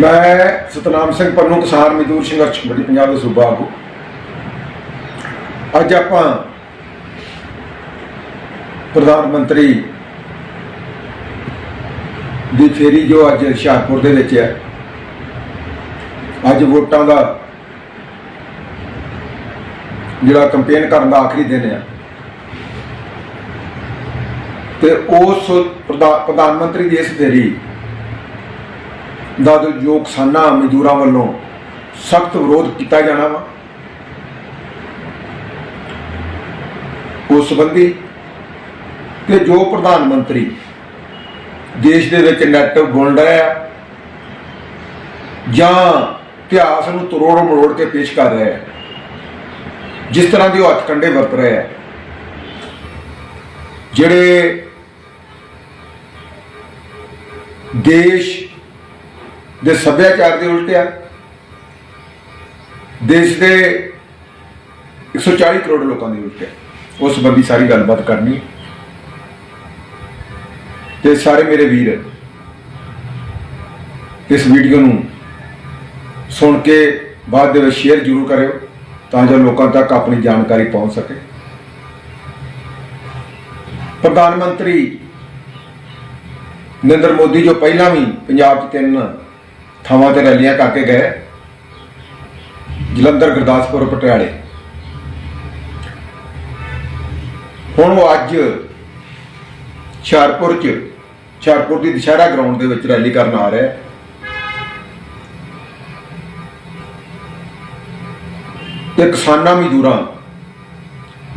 ਮੈਂ ਸਤਨਾਮ ਸਿੰਘ ਪੰਨੂ ਕਿਸਾਨ ਮਜ਼ਦੂਰ ਸੰਘਰਸ਼ ਕਮੇਟੀ, ਪੰਜਾਬ ਦੇ ਸੂਬਾ ਆਗੂ। ਅੱਜ ਆਪਾਂ ਪ੍ਰਧਾਨ ਮੰਤਰੀ ਦੀ ਫੇਰੀ ਜੋ ਅੱਜ ਹੁਸ਼ਿਆਰਪੁਰ ਦੇ ਵਿੱਚ ਹੈ, ਅੱਜ ਵੋਟਾਂ ਦਾ ਜਿਹੜਾ ਕੰਪੇਨ ਕਰਨ ਦਾ ਆਖਰੀ ਦਿਨ ਹੈ ਤੇ ਉਸ ਪ੍ਰਧਾ- ਪ੍ਰਧਾਨ ਮੰਤਰੀ ਦੀ ਇਸ ਫੇਰੀ ਦਾ ਜੋ- ਜੋ ਕਿਸਾਨਾਂ, ਮਜ਼ਦੂਰਾਂ ਵੱਲੋਂ ਸਖਤ ਵਿਰੋਧ ਕੀਤਾ ਜਾਣਾ ਵਾ। ਉਸ ਸੰਬੰਧੀ ਕਿ ਜੋ ਪ੍ਰਧਾਨ ਮੰਤਰੀ ਦੇਸ਼ ਦੇ ਵਿੱਚ ਨੈਟ ਬੁਣ ਰਿਹਾ ਜਾਂ ਇਤਿਹਾਸ ਨੂੰ ਤਰੋੜ ਮਰੋੜ ਕੇ ਪੇਸ਼ ਕਰ ਰਿਹਾ ਹੈ ਜਿਸ ਤਰ੍ਹਾਂ ਦੀ ਉਹ ਹੱਥ ਕੰਡੇ ਵਰਤ ਰਿਹਾ ਹੈ ਜਿਹੜੇ ਦੇਸ਼ ਦੇ ਸੱਭਿਆਚਾਰ ਦੇ ਉਲਟ ਆ ਦੇਸ਼ ਦੇ 140 ਕਰੋੜ ਲੋਕਾਂ ਦੇ ਉਲਟ ਆ ਉਸ ਸੰਬੰਧੀ ਸਾਰੀ ਗੱਲਬਾਤ ਕਰਨੀ ਹੈ। ਤੇ ਸਾਰੇ ਮੇਰੇ ਵੀਰ, ਇਸ ਵੀਡੀਓ ਨੂੰ ਸੁਣ ਕੇ ਬਾਅਦ ਦੇ ਵਿੱਚ ਸ਼ੇਅਰ ਜ਼ਰੂਰ ਕਰਿਓ, ਤਾਂ ਜੋ ਲੋਕਾਂ ਤੱਕ ਆਪਣੀ ਜਾਣਕਾਰੀ ਪਹੁੰਚ ਸਕੇ ਪ੍ਰਧਾਨ ਮੰਤਰੀ ਨਰਿੰਦਰ ਮੋਦੀ, ਜੋ ਪਹਿਲਾਂ ਵੀ ਪੰਜਾਬ 'ਚ ਤਿੰਨ ਥਾਵਾਂ ਤੇ ਰੈਲੀਆਂ ਕਰਕੇ ਗਏ ਜਲੰਧਰ, ਗੁਰਦਾਸਪੁਰ, ਪਟਿਆਲੇ। ਹੁਣ ਉਹ ਅੱਜ ਹੁਸ਼ਿਆਰਪੁਰ 'ਚ, ਹੁਸ਼ਿਆਰਪੁਰ ਦੀ ਦੁਸ਼ਹਿਰਾ ਗਰਾਊਂਡ ਦੇ ਵਿੱਚ ਰੈਲੀ ਕਰਨ ਆ ਰਿਹਾ ਤੇ ਕਿਸਾਨਾਂ ਮਜ਼ਦੂਰਾਂ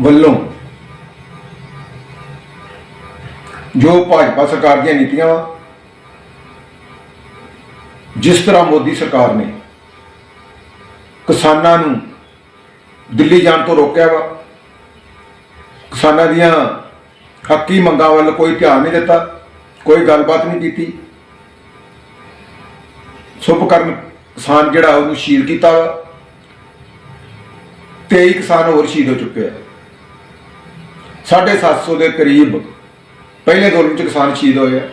ਵੱਲੋਂ ਜੋ ਭਾਜਪਾ ਸਰਕਾਰ ਦੀਆਂ ਨੀਤੀਆਂ ਵਾ ਜਿਸ ਤਰ੍ਹਾਂ ਮੋਦੀ ਸਰਕਾਰ ਨੇ ਕਿਸਾਨਾਂ ਨੂੰ ਦਿੱਲੀ ਜਾਣ ਤੋਂ ਰੋਕਿਆ ਵਾ, ਕਿਸਾਨਾਂ ਦੀਆਂ ਹੱਕੀ ਮੰਗਾਂ ਵੱਲ ਕੋਈ ਧਿਆਨ ਨਹੀਂ ਦਿੱਤਾ, ਕੋਈ ਗੱਲਬਾਤ ਨਹੀਂ ਕੀਤੀ। ਸ਼ੁਭਕਰਨ ਕਿਸਾਨ ਜਿਹੜਾ ਉਹਨੂੰ ਸ਼ਹੀਦ ਕੀਤਾ ਵਾ 23 ਕਿਸਾਨ ਹੋਰ ਸ਼ਹੀਦ ਹੋ ਚੁੱਕੇ ਆ। 750 ਦੇ ਕਰੀਬ ਪਹਿਲੇ ਦੌਰ ਚ ਕਿਸਾਨ ਸ਼ਹੀਦ ਹੋਏ ਆ।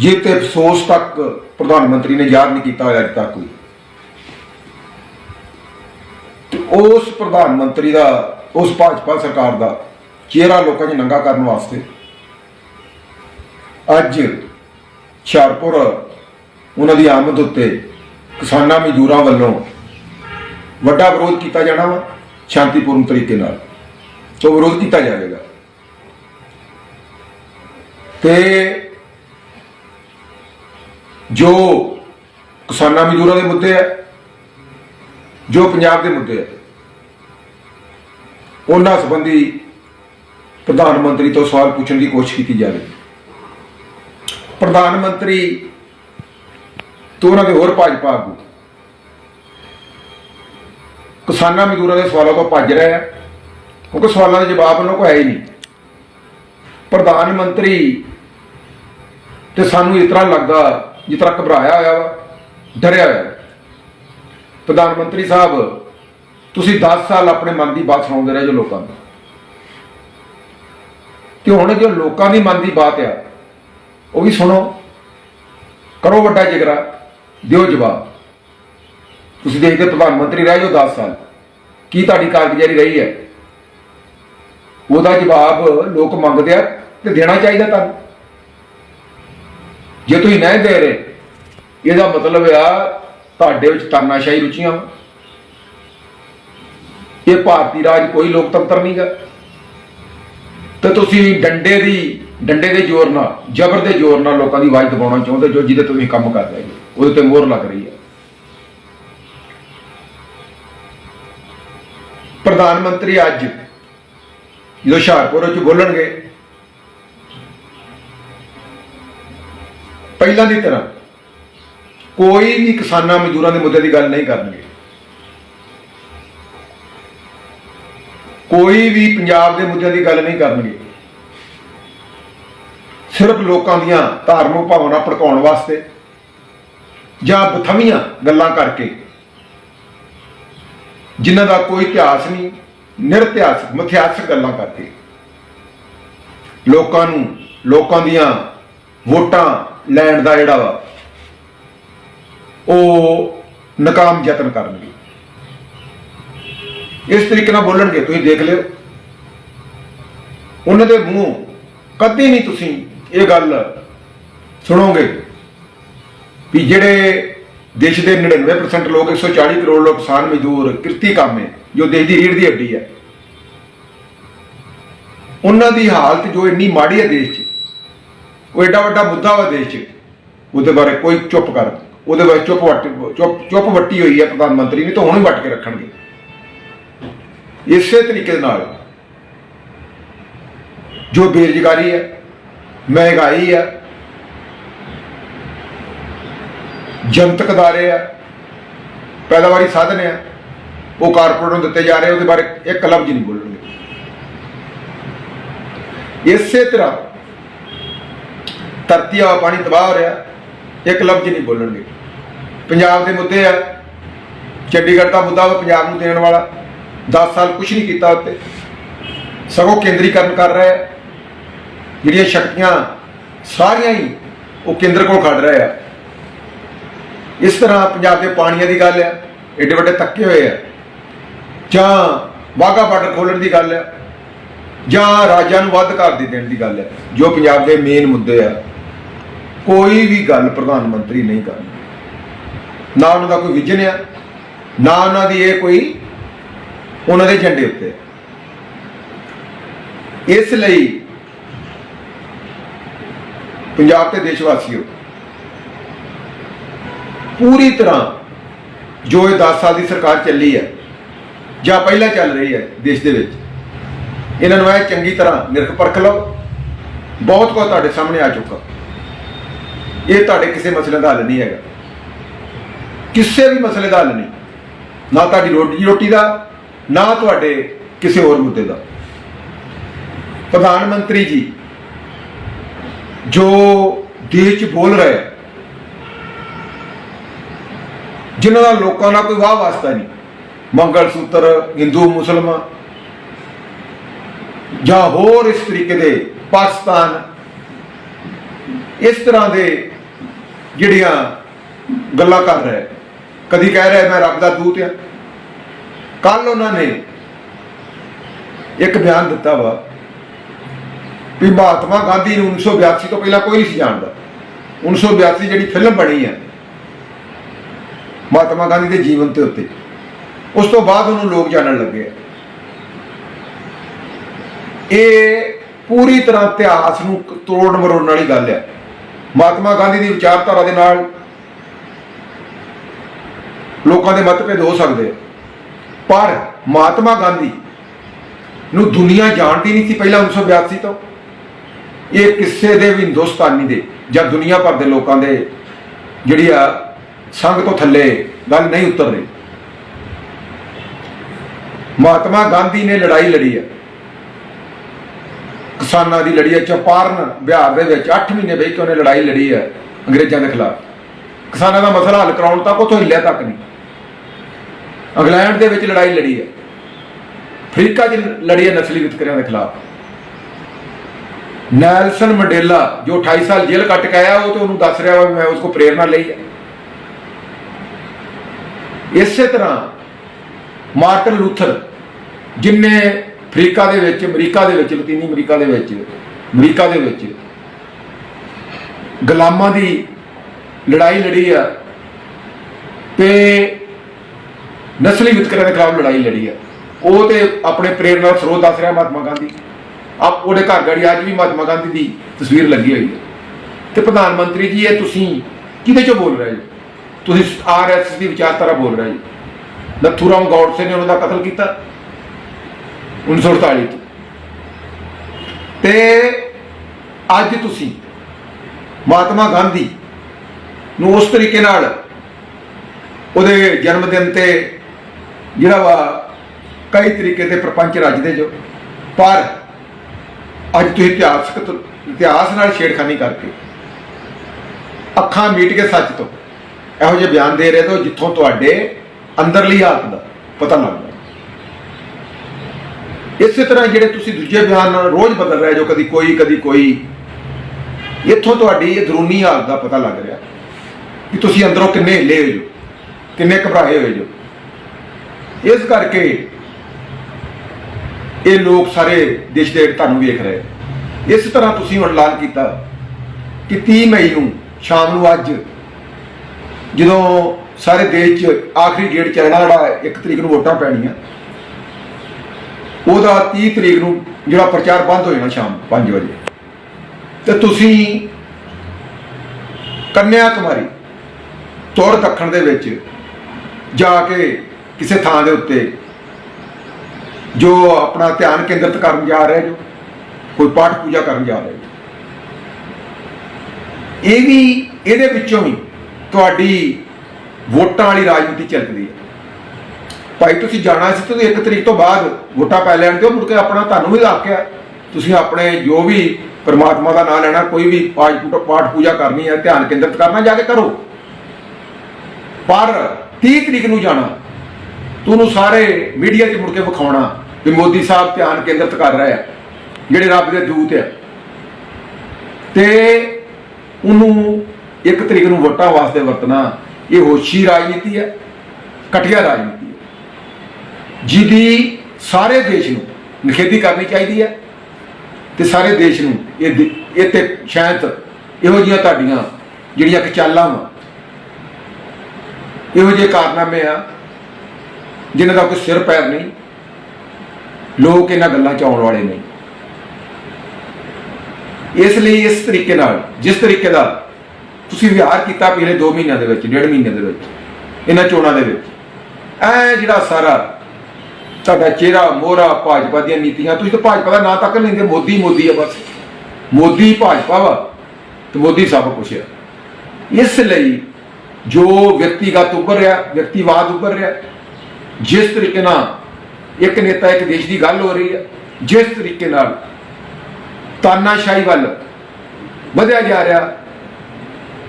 ਜੇ ਤੇ ਅਫਸੋਸ ਤੱਕ ਪ੍ਰਧਾਨ ਮੰਤਰੀ ਨੇ ਯਾਦ ਨਹੀਂ ਕੀਤਾ ਹੋਇਆ ਅਜੇ ਤੱਕ ਕੋਈ। ਤੇ ਉਸ ਪ੍ਰਧਾਨ ਮੰਤਰੀ ਦਾ, ਉਸ ਭਾਜਪਾ ਸਰਕਾਰ ਦਾ ਚਿਹਰਾ ਲੋਕਾਂ 'ਚ ਨੰਗਾ ਕਰਨ ਵਾਸਤੇ ਅੱਜ ਹੁਸ਼ਿਆਰਪੁਰ, ਉਹਨਾਂ ਦੀ ਆਮਦ ਉੱਤੇ ਕਿਸਾਨਾਂ ਮਜ਼ਦੂਰਾਂ ਵੱਲੋਂ ਵੱਡਾ ਵਿਰੋਧ ਕੀਤਾ ਜਾਣਾ ਵਾ ਸ਼ਾਂਤੀਪੂਰਨ ਤਰੀਕੇ ਨਾਲ। ਤੋਂ ਵਿਰੋਧ ਕੀਤਾ ਜਾਵੇਗਾ। ਤੇ ਜੋ ਕਿਸਾਨਾਂ ਮਜ਼ਦੂਰਾਂ ਦੇ ਮੁੱਦੇ ਆ, ਜੋ ਪੰਜਾਬ ਦੇ ਮੁੱਦੇ ਆ, ਉਹਨਾਂ ਸੰਬੰਧੀ ਪ੍ਰਧਾਨ ਮੰਤਰੀ ਤੋਂ ਸਵਾਲ ਪੁੱਛਣ ਦੀ ਕੋਸ਼ਿਸ਼ ਕੀਤੀ ਜਾਵੇ। ਪ੍ਰਧਾਨ ਮੰਤਰੀ ਤੋਂ ਉਹਨਾਂ ਦੇ ਹੋਰ ਭਾਜਪਾ ਆਗੂ। ਕਿਸਾਨਾਂ ਮਜ਼ਦੂਰਾਂ ਦੇ ਸਵਾਲਾਂ ਤੋਂ ਭੱਜ ਰਹੇ ਆ, ਕਿਉਂਕਿ ਸਵਾਲਾਂ ਦੇ ਜਵਾਬ ਉਹਨਾਂ ਕੋਲ ਹੈ ਹੀ ਨਹੀਂ। ਪ੍ਰਧਾਨ ਮੰਤਰੀ ਤੇ ਸਾਨੂੰ ਇਸ ਤਰ੍ਹਾਂ ਲੱਗਦਾ ਜਿਸ ਤਰ੍ਹਾਂ ਘਬਰਾਇਆ ਹੋਇਆ ਵਾ, ਡਰਿਆ ਹੋਇਆ। ਪ੍ਰਧਾਨ ਮੰਤਰੀ ਸਾਹਿਬ, ਤੁਸੀਂ 10 ਸਾਲ ਆਪਣੇ ਮਨ ਦੀ ਬਾਤ ਸੁਣਾਉਂਦੇ ਰਹੇ ਜੋ ਲੋਕਾਂ ਨੂੰ ਤੇ ਹੁਣ ਜੋ ਲੋਕਾਂ ਦੀ ਮਨ ਦੀ ਬਾਤ ਆ, ਉਹ ਵੀ ਸੁਣੋ। ਕਰੋ ਵੱਡਾ ਜਿਗਰਾ, ਦਿਓ ਜਵਾਬ। ਤੁਸੀਂ ਦੇਖਦੇ ਪ੍ਰਧਾਨ ਮੰਤਰੀ ਰਹੇ ਜੋ 10 ਸਾਲ। ਕੀ ਤੁਹਾਡੀ ਕਾਰਗੁਜ਼ਾਰੀ ਰਹੀ ਹੈ? ਉਹਦਾ ਜਵਾਬ ਲੋਕ ਮੰਗਦੇ ਆ ਤੇ ਦੇਣਾ ਚਾਹੀਦਾ ਤੁਹਾਨੂੰ। ਜੇ ਤੁਸੀਂ ਨਹੀਂ ਦੇ ਰਹੇ, ਇਹਦਾ ਮਤਲਬ ਆ ਤੁਹਾਡੇ ਵਿੱਚ ਤਾਨਾਸ਼ਾਹੀ ਰੁਚੀਆਂ ਵਾਂ। ਇਹ ਭਾਰਤੀ ਰਾਜ ਕੋਈ ਲੋਕਤੰਤਰ ਨਹੀਂਗਾ ਤੇ ਤੁਸੀਂ ਡੰਡੇ ਦੀ, ਡੰਡੇ ਦੇ ਜ਼ੋਰ ਨਾਲ, ਜ਼ਬਰ ਦੇ ਜ਼ੋਰ ਨਾਲ ਲੋਕਾਂ ਦੀ ਆਵਾਜ਼ ਦਬਾਉਣਾ ਚਾਹੁੰਦੇ ਜੋ ਜਿਹਦੇ ਤੁਸੀਂ ਕੰਮ ਕਰ ਰਹੇ ਹੋ। ਉਹਦੇ ਤੇ ਮੋਹਰ ਲੱਗ ਰਹੀ ਹੈ। ਪ੍ਰਧਾਨ ਮੰਤਰੀ ਅੱਜ ਜਦੋਂ ਹੁਸ਼ਿਆਰਪੁਰ ਵਿੱਚ ਬੋਲਣਗੇ ਪਹਿਲਾਂ ਦੀ ਤਰ੍ਹਾਂ ਕੋਈ ਵੀ ਕਿਸਾਨਾਂ ਮਜ਼ਦੂਰਾਂ ਦੇ ਮੁੱਦੇ ਦੀ ਗੱਲ ਨਹੀਂ ਕਰਨਗੇ। ਕੋਈ ਵੀ ਪੰਜਾਬ ਦੇ ਮੁੱਦਿਆਂ ਦੀ ਗੱਲ ਨਹੀਂ ਕਰਨਗੇ। ਸਿਰਫ ਲੋਕਾਂ ਦੀਆਂ ਧਾਰਮਿਕ ਭਾਵਨਾ ਭੜਕਾਉਣ ਵਾਸਤੇ ਜਾਂ ਬਥਮੀਆਂ ਗੱਲਾਂ ਕਰਕੇ, ਜਿਨ੍ਹਾਂ ਦਾ ਕੋਈ ਇਤਿਹਾਸ ਨਹੀਂ, ਨਿਰਇਤਿਹਾਸਕ, ਮਿਥਿਹਾਸਕ ਗੱਲਾਂ ਕਰਕੇ। ਲੋਕਾਂ ਨੂੰ, ਲੋਕਾਂ ਦੀਆਂ ਵੋਟਾਂ ਲੈਣ ਦਾ ਜਿਹੜਾ ਵਾ, ਉਹ ਨਕਾਮ ਯਤਨ ਕਰਨਗੇ। ਇਸ ਤਰੀਕੇ ਨਾਲ ਬੋਲਣਗੇ, ਤੁਸੀਂ ਦੇਖ ਲਿਓ। ਉਹਨਾਂ ਦੇ ਮੂੰਹ ਕਦੇ ਨਹੀਂ ਤੁਸੀਂ ਇਹ ਗੱਲ ਸੁਣੋਗੇ ਵੀ ਜਿਹੜੇ ਦੇਸ਼ ਦੇ 99% ਲੋਕ 140 ਕਰੋੜ ਲੋਕ ਕਿਸਾਨ ਮਜ਼ਦੂਰ, ਕਿਰਤੀ ਕੰਮ ਹੈ, ਜੋ ਦੇਸ਼ ਦੀ ਰੀੜ ਦੀ ਹੱਡੀ ਹੈ। ਉਹਨਾਂ ਦੀ ਹਾਲਤ ਜੋ ਇੰਨੀ ਮਾੜੀ ਹੈ ਦੇਸ਼ 'ਚ ਉਹ ਐਡਾ ਵੱਡਾ ਮੁੱਦਾ ਵਾ ਦੇਸ਼ 'ਚ। ਉਹਦੇ ਬਾਰੇ ਕੋਈ ਚੁੱਪ ਕਰ। ਉਹਦੇ ਬਾਰੇ ਚੁੱਪ ਵੱਟ ਚੁੱਪ ਚੁੱਪ ਵੱਟੀ ਹੋਈ ਹੈ ਪ੍ਰਧਾਨ ਮੰਤਰੀ ਨੇ ਤਾਂ ਹੁਣ ਹੀ ਵੱਟ ਕੇ ਰੱਖਣਗੇ। ਇਸੇ ਤਰੀਕੇ ਨਾਲ ਜੋ ਬੇਰੁਜ਼ਗਾਰੀ ਹੈ ਮਹਿੰਗਾਈ ਹੈ ਜਨਤਕ ਅਦਾਰੇ ਆ, ਪੈਦਾਵਾਰੀ ਸਾਧਨ ਆ, ਉਹ ਕਾਰਪੋਰੇਟ ਨੂੰ ਦਿੱਤੇ ਜਾ ਰਹੇ ਉਹਦੇ ਬਾਰੇ ਇੱਕ ਲਫ਼ਜ਼ ਹੀ ਨਹੀਂ ਬੋਲਣਗੇ। ਇਸੇ ਤਰ੍ਹਾਂ ਧਰਤੀ ਆ ਪਾਣੀ ਤਬਾਹ ਹੋ ਰਿਹਾ ਇੱਕ ਲਫ਼ਜ਼ ਨਹੀਂ ਬੋਲਣਗੇ। ਪੰਜਾਬ ਦੇ ਮੁੱਦੇ ਆ, ਚੰਡੀਗੜ੍ਹ ਦਾ ਮੁੱਦਾ ਵਾ ਪੰਜਾਬ ਨੂੰ ਦੇਣ ਵਾਲਾ 10 ਸਾਲ ਕੁਝ ਨਹੀਂ ਕੀਤਾ ਉੱਤੇ। ਸਗੋਂ ਕੇਂਦਰੀਕਰਨ ਕਰ ਰਿਹਾ ਹੈ। ਜਿਹੜੀਆਂ ਸ਼ਕਤੀਆਂ ਸਾਰੀਆਂ ਹੀ ਉਹ ਕੇਂਦਰ ਕੋਲ ਖੜ ਰਹੇ ਆ। ਇਸ ਤਰ੍ਹਾਂ ਪੰਜਾਬ ਦੇ ਪਾਣੀਆਂ ਦੀ ਗੱਲ ਹੈ ਏਡੇ ਵੱਡੇ ਤੱਕੇ ਹੋਏ ਆ। ਜਾਂ ਵਾਹਗਾ ਬਾਰਡਰ ਖੋਲਣ ਦੀ ਗੱਲ ਹੈ ਜਾਂ ਰਾਜਾਂ ਨੂੰ ਵੱਧ ਘਰ ਦੀ ਦੇਣ ਦੀ ਗੱਲ ਹੈ ਜੋ ਪੰਜਾਬ ਦੇ ਮੇਨ ਮੁੱਦੇ ਆ। ਕੋਈ ਵੀ ਗੱਲ ਪ੍ਰਧਾਨ ਮੰਤਰੀ ਨਹੀਂ ਕਰਦਾ ਨਾ ਉਹਨਾਂ ਦਾ ਕੋਈ ਵਿਜ਼ਨ ਆ, ਨਾ ਉਹਨਾਂ ਦੀ ਇਹ ਕੋਈ ਉਹਨਾਂ ਦੇ ਝੰਡੇ ਉੱਤੇ। ਇਸ ਲਈ ਪੰਜਾਬ ਦੇ ਦੇਸ਼ ਵਾਸੀਓ ਪੂਰੀ ਤਰ੍ਹਾਂ ਜੋ ਇਹ 10 ਸਾਲ ਦੀ ਸਰਕਾਰ ਚੱਲੀ ਹੈ, ਜਾਂ ਪਹਿਲਾਂ ਚੱਲ ਰਹੀ ਹੈ ਦੇਸ਼ ਦੇ ਵਿੱਚ, ਇਹਨਾਂ ਨੂੰ ਇਹ ਚੰਗੀ ਤਰ੍ਹਾਂ ਨਿਰਖ ਪਰਖ ਲਓ। ਬਹੁਤ ਕੁਝ ਤੁਹਾਡੇ ਸਾਹਮਣੇ ਆ ਚੁੱਕਾ। ਇਹ ਤੁਹਾਡੇ ਕਿਸੇ ਮਸਲੇ ਦਾ ਹੱਲ ਨਹੀਂ ਹੈਗਾ। ਕਿਸੇ ਵੀ ਮਸਲੇ ਦਾ ਹੱਲ ਨਹੀਂ। ਨਾ ਤੁਹਾਡੀ ਰੋਟੀ ਰੋਟੀ ਦਾ ਨਾ ਤੁਹਾਡੇ ਕਿਸੇ ਹੋਰ ਮੁੱਦੇ ਦਾ। ਪ੍ਰਧਾਨ ਮੰਤਰੀ ਜੀ ਜੋ ਦੇਸ਼ 'ਚ ਬੋਲ ਰਹੇ ਆ, ਜਿਨ੍ਹਾਂ ਦਾ ਲੋਕਾਂ ਨਾਲ ਕੋਈ ਵਾਹ ਵਾਸਤਾ ਨਹੀਂ ਮੰਗਲ ਸੂਤਰ ਹਿੰਦੂ ਮੁਸਲਮਾਨ ਜਾਂ ਹੋਰ ਇਸ ਤਰੀਕੇ ਦੇ ਪਾਕਿਸਤਾਨ ਇਸ ਤਰ੍ਹਾਂ ਦੇ ਜਿਹੜੀਆਂ ਗੱਲਾਂ ਕਰ ਰਿਹਾ ਕਦੀ ਕਹਿ ਰਿਹਾ ਮੈਂ ਰੱਬ ਦਾ ਦੂਤ ਆ ਕੱਲ ਉਹਨਾਂ ਨੇ ਇੱਕ ਬਿਆਨ ਦਿੱਤਾ ਵਾ ਵੀ ਮਹਾਤਮਾ ਗਾਂਧੀ ਨੂੰ 1982 ਤੋਂ ਪਹਿਲਾਂ ਕੋਈ ਨਹੀਂ ਸੀ ਜਾਣਦਾ। 1982 ਜਿਹੜੀ ਫਿਲਮ ਬਣੀ ਹੈ, ਮਹਾਤਮਾ ਗਾਂਧੀ ਦੇ ਜੀਵਨ ਤੇ ਉੱਤੇ, ਉਸ ਤੋਂ ਬਾਅਦ ਉਹਨੂੰ ਲੋਕ ਜਾਣਨ ਲੱਗੇ ਇਹ ਪੂਰੀ ਤਰ੍ਹਾਂ ਇਤਿਹਾਸ ਨੂੰ ਤੋੜਨ ਮਰੋੜਨ ਵਾਲੀ ਗੱਲ ਹੈ। ਮਹਾਤਮਾ ਗਾਂਧੀ ਦੀ ਵਿਚਾਰਧਾਰਾ ਦੇ ਨਾਲ ਲੋਕਾਂ ਦੇ ਮਤਭੇਦ ਹੋ ਸਕਦੇ ਪਰ ਮਹਾਤਮਾ ਗਾਂਧੀ ਨੂੰ ਦੁਨੀਆ ਜਾਣਦੀ ਨਹੀਂ ਸੀ, ਪਹਿਲਾਂ 1982 ਤੋਂ। ਇਹ ਕਿਸੇ ਦੇ ਵੀ ਹਿੰਦੁਸਤਾਨੀ ਦੇ ਜਾਂ ਦੁਨੀਆ ਭਰ ਦੇ ਲੋਕਾਂ ਦੇ ਜਿਹੜੀ ਆ ਸੰਗ ਤੋਂ ਥੱਲੇ ਗੱਲ ਨਹੀਂ ਉਤਰ ਰਹੀ ਮਹਾਤਮਾ ਗਾਂਧੀ ਨੇ ਲੜਾਈ ਲੜੀ ਹੈ ਕਿਸਾਨਾਂ ਦੀ ਲੜੀ ਹੈ, ਚੰਪਾਰਨ ਬਿਹਾਰ ਦੇ ਵਿੱਚ 8 ਮਹੀਨੇ ਬਹਿ ਕੇ ਉਹਨੇ ਲੜਾਈ ਲੜੀ ਹੈ ਅੰਗਰੇਜ਼ਾਂ ਦੇ ਖਿਲਾਫ। ਕਿਸਾਨਾਂ ਦਾ ਮਸਲਾ ਹੱਲ ਕਰਾਉਣ ਤੱਕ ਉਥੋਂ ਹਿੱਲਿਆ ਤੱਕ ਨਹੀਂ। ਇੰਗਲੈਂਡ ਦੇ ਵਿੱਚ ਲੜਾਈ ਲੜੀ ਹੈ। ਅਫਰੀਕਾ 'ਚ ਲੜੀ ਹੈ ਨਸਲੀ ਵਿਤਕਰਿਆਂ ਦੇ ਖਿਲਾਫ। ਨੈਲਸਨ ਮੰਡੇਲਾ, ਜੋ 28 ਸਾਲ ਜੇਲ੍ਹ ਕੱਟ ਕੇ ਆਇਆ, ਉਹ ਤੇ ਉਹਨੂੰ ਦੱਸ ਰਿਹਾ ਵਾ ਮੈਂ ਉਸ ਕੋ ਪ੍ਰੇਰਣਾ ਲਈ ਹੈ। ਇਸੇ ਤਰ੍ਹਾਂ ਮਾਰਟਨ ਲੂਥਰ ਜਿਨਨੇ ਅਫਰੀਕਾ ਦੇ ਵਿੱਚ, ਅਮਰੀਕਾ ਦੇ ਵਿੱਚ, ਲਤੀਨੀ ਅਮਰੀਕਾ ਦੇ ਵਿੱਚ, ਅਮਰੀਕਾ ਦੇ ਵਿੱਚ ਗੁਲਾਮਾਂ ਦੀ ਲੜਾਈ ਲੜੀ ਆ ਤੇ ਨਸਲੀ ਵਿਤਕਰੇ ਦੇ ਖਿਲਾਫ ਲੜਾਈ ਲੜੀ ਆ। ਉਹ ਤੇ ਆਪਣੇ ਪ੍ਰੇਰਨਾ ਸਰੋਤ ਦੱਸ ਰਿਹਾ ਮਹਾਤਮਾ ਗਾਂਧੀ। ਆਪ ਉਹਦੇ ਘਰ ਗੜੀ ਅੱਜ ਵੀ ਮਹਾਤਮਾ ਗਾਂਧੀ ਦੀ ਤਸਵੀਰ ਲੱਗੀ ਹੋਈ ਹੈ ਤੇ ਪ੍ਰਧਾਨ ਮੰਤਰੀ ਜੀ, ਇਹ ਤੁਸੀਂ ਕਿਹਦੇ ਚੋਂ ਬੋਲ ਰਹੇ ਜੀ ਤੁਸੀਂ ਆਰਐਸ ਦੀ ਵਿਚਾਰਧਾਰਾ ਬੋਲ ਰਹੇ ਜੀ ਨਥੂਰਾਮ ਗੌਡਸੇ ਨੇ ਉਹਨਾਂ ਦਾ ਕਤਲ ਕੀਤਾ। 1948 ਚ ਤੇ ਅੱਜ ਤੁਸੀਂ ਮਹਾਤਮਾ ਗਾਂਧੀ ਨੂੰ ਉਸ ਤਰੀਕੇ ਨਾਲ ਉਹਦੇ ਜਨਮ ਦਿਨ ਤੇ ਜਿਹੜਾ ਵਾ ਕਈ ਤਰੀਕੇ ਦੇ ਪ੍ਰਪੰਚ ਰਚਦੇ ਜੋ, ਪਰ ਅੱਜ ਤੁਸੀਂ ਇਤਿਹਾਸਕ ਇਤਿਹਾਸ ਨਾਲ ਛੇੜਖਾਨੀ ਕਰਕੇ ਅੱਖਾਂ ਮੀਟ ਕੇ ਸੱਚ ਤੋਂ ਇਹੋ ਜਿਹੇ ਬਿਆਨ ਦੇ ਰਹੇ ਹੋ ਜਿੱਥੋਂ ਤੁਹਾਡੇ ਅੰਦਰਲੀ ਹਾਲਤ ਦਾ ਪਤਾ ਲੱਗਦਾ। ਇਸੇ ਤਰ੍ਹਾਂ ਜਿਹੜੇ ਤੁਸੀਂ ਦੂਜੇ ਬਿਆਨ ਰੋਜ਼ ਬਦਲ ਰਹੇ ਜੋ ਕਦੀ ਕੋਈ ਕਦੀ ਕੋਈ। ਇੱਥੋਂ ਤੁਹਾਡੀ ਅੰਦਰੂਨੀ ਹਾਲਤ ਦਾ ਪਤਾ ਲੱਗ ਰਿਹਾ ਕਿ ਤੁਸੀਂ ਅੰਦਰੋਂ ਕਿੰਨੇ ਹਿੱਲੇ ਹੋਏ ਜੋ, ਕਿੰਨੇ ਘਬਰਾਏ ਹੋਏ ਜੋ। ਇਸ ਕਰਕੇ ਇਹ ਲੋਕ ਸਾਰੇ ਦੇਸ਼ ਦੇ ਤੁਹਾਨੂੰ ਵੇਖ ਰਹੇ। ਇਸ ਤਰ੍ਹਾਂ ਤੁਸੀਂ ਹੁਣ ਐਲਾਨ ਕੀਤਾ ਕਿ 30 ਮਈ ਨੂੰ ਸ਼ਾਮ ਨੂੰ ਅੱਜ, ਜਦੋਂ ਸਾਰੇ ਦੇਸ਼ 'ਚ ਆਖਰੀ ਡੇਟ ਚੱਲਣਾ ਜਿਹੜਾ 1 ਤਰੀਕ ਨੂੰ ਵੋਟਾਂ ਪੈਣੀਆਂ ਉਹਦਾ 30 ਤਰੀਕ ਨੂੰ ਜਿਹੜਾ ਪ੍ਰਚਾਰ ਬੰਦ ਹੋ ਜਾਣਾ ਸ਼ਾਮ 5 ਵਜੇ। ਤੇ ਤੁਸੀਂ ਕੰਨਿਆ ਕੁਮਾਰੀ ਤੋੜ ਦੱਖਣ ਦੇ ਵਿੱਚ ਜਾ ਕੇ ਕਿਸੇ ਥਾਂ ਦੇ ਉੱਤੇ ਜੋ ਆਪਣਾ ਧਿਆਨ ਕੇਂਦਰਿਤ ਕਰਨ ਜਾ ਰਹੇ ਜੋ ਕੋਈ ਪਾਠ ਪੂਜਾ ਕਰਨ ਜਾ ਰਹੇ ਇਹ ਵੀ ਇਹਦੇ ਵਿੱਚੋਂ ਹੀ ਤੁਹਾਡੀ ਵੋਟਾਂ ਵਾਲੀ ਰਾਜਨੀਤੀ ਚੱਲਦੀ ਹੈ। ਭਾਈ, ਤੁਸੀਂ ਜਾਣਾ ਸੀ ਤੁਸੀਂ ਇੱਕ ਤਰੀਕ ਤੋਂ ਬਾਅਦ। ਵੋਟਾਂ ਪੈ ਲੈਣ ਦਿਓ, ਮੁੜ ਕੇ ਆਪਣਾ ਤੁਹਾਨੂੰ ਵੀ ਆਖਿਆ ਤੁਸੀਂ ਆਪਣੇ ਜੋ ਵੀ ਪਰਮਾਤਮਾ ਦਾ ਨਾਮ ਲੈਣਾ, ਕੋਈ ਵੀ ਪਾਠ ਪਾਠ ਪੂਜਾ ਕਰਨੀ ਹੈ, ਧਿਆਨ ਕੇਂਦਰਿਤ ਕਰਨਾ, ਜਾ ਕੇ ਕਰੋ। ਪਰ 30 ਤਰੀਕ ਨੂੰ ਜਾਣਾ। ਤੁਹਾਨੂੰ ਸਾਰੇ ਮੀਡੀਆ 'ਚ ਮੁੜ ਕੇ ਵਿਖਾਉਣਾ ਕਿ ਮੋਦੀ ਸਾਹਿਬ ਧਿਆਨ ਕੇਂਦਰਿਤ ਕਰ ਰਹੇ ਆ, ਜਿਹੜੇ ਰੱਬ ਦੇ ਦੂਤ ਹੈ ਤੇ ਉਹਨੂੰ ਇੱਕ ਤਰੀਕ ਨੂੰ ਵੋਟਾਂ ਵਾਸਤੇ ਵਰਤਣਾ, ਇਹ ਹੋਸ਼ੀ ਰਾਜਨੀਤੀ ਹੈ ਘਟੀਆ ਰਾਜਨੀਤੀ। ਜਿਹਦੀ ਸਾਰੇ ਦੇਸ਼ ਨੂੰ ਨਿਖੇਧੀ ਕਰਨੀ ਚਾਹੀਦੀ ਹੈ ਤੇ ਸਾਰੇ ਦੇਸ਼ ਨੂੰ ਇਹ ਇਹ ਤੇ ਸ਼ਾਇਦ ਇਹੋ ਜਿਹੀਆਂ ਤੁਹਾਡੀਆਂ ਜਿਹੜੀਆਂ ਕਿ ਵਾ। ਇਹੋ ਜਿਹੇ ਕਾਰਨਾਮੇ ਆ ਜਿਨ੍ਹਾਂ ਦਾ ਕੋਈ ਸਿਰ ਪੈਰ ਨਹੀਂ, ਲੋਕ ਇਹਨਾਂ ਗੱਲਾਂ ਚ ਆਉਣ ਵਾਲੇ ਨਹੀਂ। ਇਸ ਲਈ ਇਸ ਤਰੀਕੇ ਨਾਲ, ਜਿਸ ਤਰੀਕੇ ਦਾ ਤੁਸੀਂ ਵਿਹਾਰ ਕੀਤਾ ਪਿਛਲੇ 2 ਮਹੀਨਿਆਂ ਦੇ ਵਿੱਚ, ਡੇਢ ਮਹੀਨੇ ਦੇ ਵਿੱਚ, ਇਹਨਾਂ ਚੋਣਾਂ ਦੇ ਵਿੱਚ ਐ ਜਿਹੜਾ ਸਾਰਾ ਤੁਹਾਡਾ ਚਿਹਰਾ, ਮੋਹਰਾ ਭਾਜਪਾ ਦੀਆਂ ਨੀਤੀਆਂ, ਤੁਸੀਂ ਤਾਂ ਭਾਜਪਾ ਦਾ ਨਾਂ ਤੱਕ ਲੈਂਦੇ, ਮੋਦੀ ਮੋਦੀ ਆ ਬਸ। ਮੋਦੀ ਭਾਜਪਾ ਵਾ, ਤੇ ਮੋਦੀ ਸਭ ਕੁਛ ਆ। ਇਸ ਲਈ ਜੋ ਵਿਅਕਤੀਗਤ ਉੱਭਰ ਰਿਹਾ, ਵਿਅਕਤੀਵਾਦ ਉੱਭਰ ਰਿਹਾ, ਜਿਸ ਤਰੀਕੇ ਨਾਲ ਇੱਕ ਨੇਤਾ ਇੱਕ ਦੇਸ਼ ਦੀ ਗੱਲ ਹੋ ਰਹੀ ਹੈ ਜਿਸ ਤਰੀਕੇ ਨਾਲ ਤਾਨਾਸ਼ਾਹੀ ਵੱਲ ਵਧਿਆ ਜਾ ਰਿਹਾ,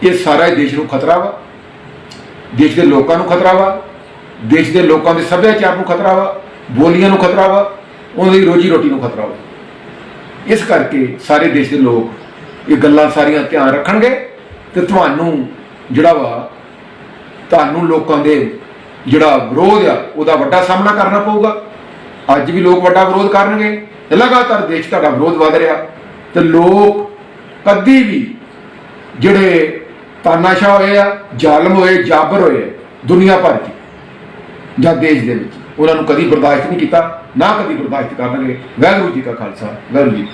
ਇਹ ਸਾਰਾ ਦੇਸ਼ ਨੂੰ ਖਤਰਾ ਵਾ। ਦੇਸ਼ ਦੇ ਲੋਕਾਂ ਨੂੰ ਖਤਰਾ ਵਾ। ਦੇਸ਼ ਦੇ ਲੋਕਾਂ ਦੇ ਸੱਭਿਆਚਾਰ ਨੂੰ ਖਤਰਾ ਵਾ। ਬੋਲੀਆਂ ਨੂੰ ਖਤਰਾ ਵਾ ਉਹਨਾਂ ਦੀ ਰੋਜੀ ਰੋਟੀ ਨੂੰ ਖਤਰਾ ਵਾ। ਇਸ ਕਰਕੇ ਸਾਰੇ ਦੇਸ਼ ਦੇ ਲੋਕ ਇਹ ਗੱਲਾਂ ਸਾਰੀਆਂ ਧਿਆਨ ਰੱਖਣਗੇ ਤੇ ਤੁਹਾਨੂੰ ਜਿਹੜਾ ਵਾ, ਤੁਹਾਨੂੰ ਲੋਕਾਂ ਦੇ ਜਿਹੜਾ ਵਿਰੋਧ ਆ, ਉਹਦਾ ਵੱਡਾ ਸਾਹਮਣਾ ਕਰਨਾ ਪਊਗਾ। ਅੱਜ ਵੀ ਲੋਕ ਵੱਡਾ ਵਿਰੋਧ ਕਰਨਗੇ ਲਗਾਤਾਰ ਦੇਸ਼ ਤੁਹਾਡਾ ਵਿਰੋਧ ਵਧ ਰਿਹਾ। ਤੇ ਲੋਕ ਕਦੀ ਵੀ ਜਿਹੜੇ ਤਾਨਾਸ਼ਾਹ ਹੋਏ ਆ, ਜ਼ਾਲਮ ਹੋਏ, ਜਾਬਰ ਹੋਏ ਦੁਨੀਆ ਭਰ 'ਚ ਜਾਂ ਦੇਸ਼ ਦੇ ਵਿੱਚ ਉਹਨਾਂ ਨੂੰ ਕਦੀ ਬਰਦਾਸ਼ਤ ਨਹੀਂ ਕੀਤਾ, ਨਾ ਕਦੀ ਬਰਦਾਸ਼ਤ ਕਰਨਗੇ। ਵਾਹਿਗੁਰੂ ਜੀ ਕਾ ਖਾਲਸਾ, ਵਾਹਿਗੁਰੂ ਜੀ